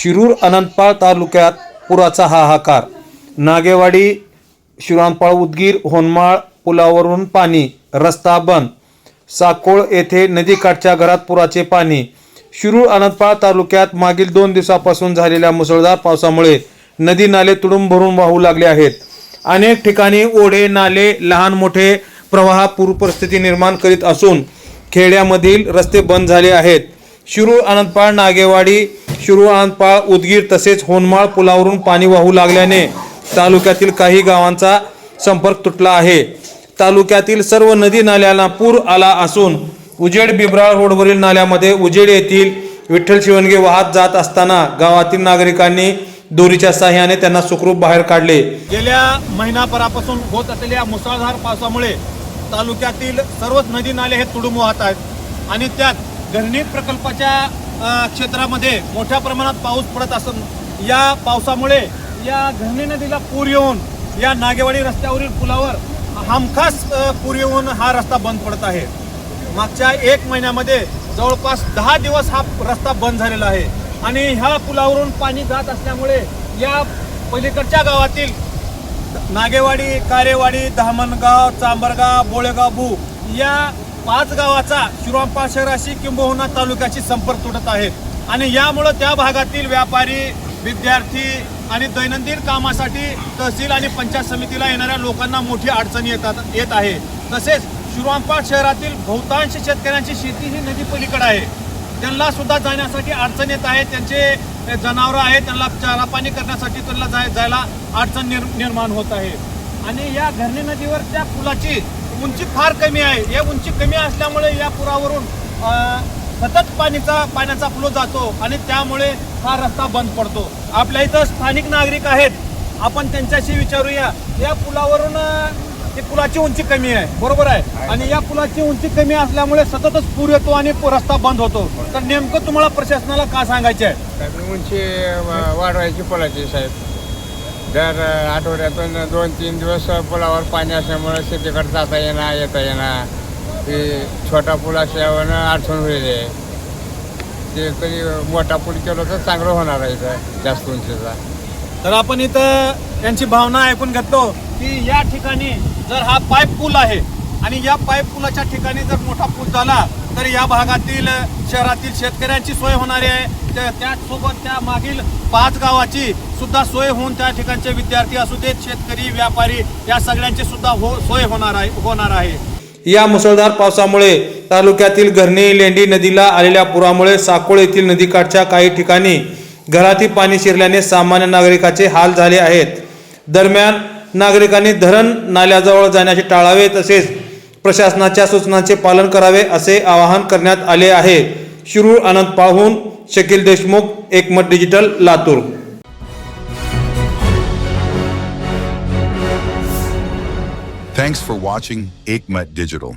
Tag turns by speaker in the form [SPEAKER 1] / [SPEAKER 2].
[SPEAKER 1] शिरूर अनंतपाळ तालुक्यात पुराचा हाहाकार. नागेवाडी शिरामपाळ उदगीर होनमाळ पुलावरून पाणी रस्ता बंद. साकोळ येथे नदीकाठच्या घरात पुराचे पाणी. शिरूर अनंतपाळ तालुक्यात मागील दोन दिवसापासून झालेल्या मुसळधार पावसामुळे नदी नाले तुडूंब भरून वाहू लागले आहेत. अनेक ठिकाणी ओढे नाले लहान मोठे प्रवाह पूर परिस्थिती निर्माण करीत असून खेड्यामधील रस्ते बंद झाले आहेत. शिरूर अनंतपाळ नागेवाडी शिरूर उदगीर तसेच होनमाळ पुलावरून पाणी वाहू लागल्याने तालुक्यातील काही गावांचा संपर्क तुटला आहे. तालुक्यातील सर्व नदी नाल्यांना पूर आला असून उजेड बिब्राळ रोडवरील नाल्यामध्ये उजेड येथील विठ्ठल शिवणगे वाहत जात असताना गावातील नागरिकांनी दोरीच्या साह्याने त्यांना सुखरूप बाहेर काढले.
[SPEAKER 2] गेल्या महिनाभरापासून होत असलेल्या मुसळधार पावसामुळे तालुक्यातील सर्वच नदी नाले हे तुडूंब वाहत आहेत आणि त्यात धरणीत प्रकल्पाच्या क्षेत्रामध्ये मोठ्या प्रमाणात पाऊस पडत असून या पावसामुळे या घरणे नदीला पूर येऊन या नागेवाडी रस्त्यावरील पुलावर हमखास पूर येऊन हा रस्ता बंद पडत आहे. मागच्या एक महिन्यामध्ये जवळपास दहा दिवस हा रस्ता बंद झालेला आहे. आणि ह्या पुलावरून पाणी जात असल्यामुळे या पलीकडच्या गावातील नागेवाडी कारेवाडी धामणगाव चांबरगाव बोळेगाव भू या पाच गावाचा शिरोंपा शहराशी किंबहुना तालुक्याशी संपर्क तुटत आहे. आणि यामुळं त्या भागातील व्यापारी विद्यार्थी आणि दैनंदिन कामासाठी तहसील आणि पंचायत समितीला येणाऱ्या लोकांना मोठी अडचणी येतात येत आहे. तसेच शिरोंपा शहरातील बहुतांश शेतकऱ्यांची शेती ही नदी पलीकडे आहे. त्यांना सुद्धा जाण्यासाठी अडचण येत आहे. त्यांचे जनावरं आहेत त्यांना चारा पाणी करण्यासाठी त्यांना जाय जायला अडचण निर्माण होत आहे. आणि या घरणी नदीवर त्या पुलाची उंची फार कमी आहे. या उंची कमी असल्यामुळे या पुरावरून सतत पाणीचा पाण्याचा फ्लो जातो आणि त्यामुळे हा रस्ता बंद पडतो. आपल्या इथं स्थानिक नागरिक आहेत. आपण त्यांच्याशी विचारूया. या पुलावरून ते ती पुलाची उंची कमी आहे. बरोबर आहे? आणि या पुलाची उंची कमी असल्यामुळे सततच पूर येतो आणि रस्ता बंद होतो. तर नेमकं तुम्हाला प्रशासनाला का सांगायचे आहे?
[SPEAKER 3] उंची वाढवायची पुलाची साहेब. दर आठवड्यातून दोन तीन दिवस पुलावर पाणी असल्यामुळे शेतीकडे जाता येणार येता येणार ते छोटा पूल असल्यावर अडचण होईल आहे. ते तरी मोठा पूल केलं तर चांगलं होणार आहे इथं जास्त उंचीचा
[SPEAKER 2] तर आपण इथं त्यांची भावना ऐकून घेतो की या ठिकाणी जर हा पाईप पूल आहे आणि या पाईप पुलाच्या ठिकाणी जर मोठा पूल झाला तर या भागातील शहरातील शेतकऱ्यांची सोय होणार आहे. त्या- त्याचसोबत त्या मागील पाच गावाची सुद्धा सोय होऊन त्या ठिकाणचे विद्यार्थी असू देत शेतकरी व्यापारी या सगळ्यांची सुद्धा हो सोय होणार आहे होणार आहे.
[SPEAKER 1] या मुसळधार पावसामुळे तालुक्यातील घरणी लेंडी नदीला आलेल्या पुरामुळे साकोळ येथील नदीकाठच्या काही ठिकाणी घरातील पाणी शिरल्याने सामान्य नागरिकाचे हाल झाले आहेत. दरम्यान नागरिकांनी धरण नाल्याजवळ जाण्याचे टाळावे तसेच प्रशासनाच्या सूचनांचे पालन करावे असे आवाहन करण्यात आले आहे Shirur अनंतपाळहून Shakeel Deshmukh Ekmat digital Latur
[SPEAKER 4] Thanks for watching Aikmat Digital.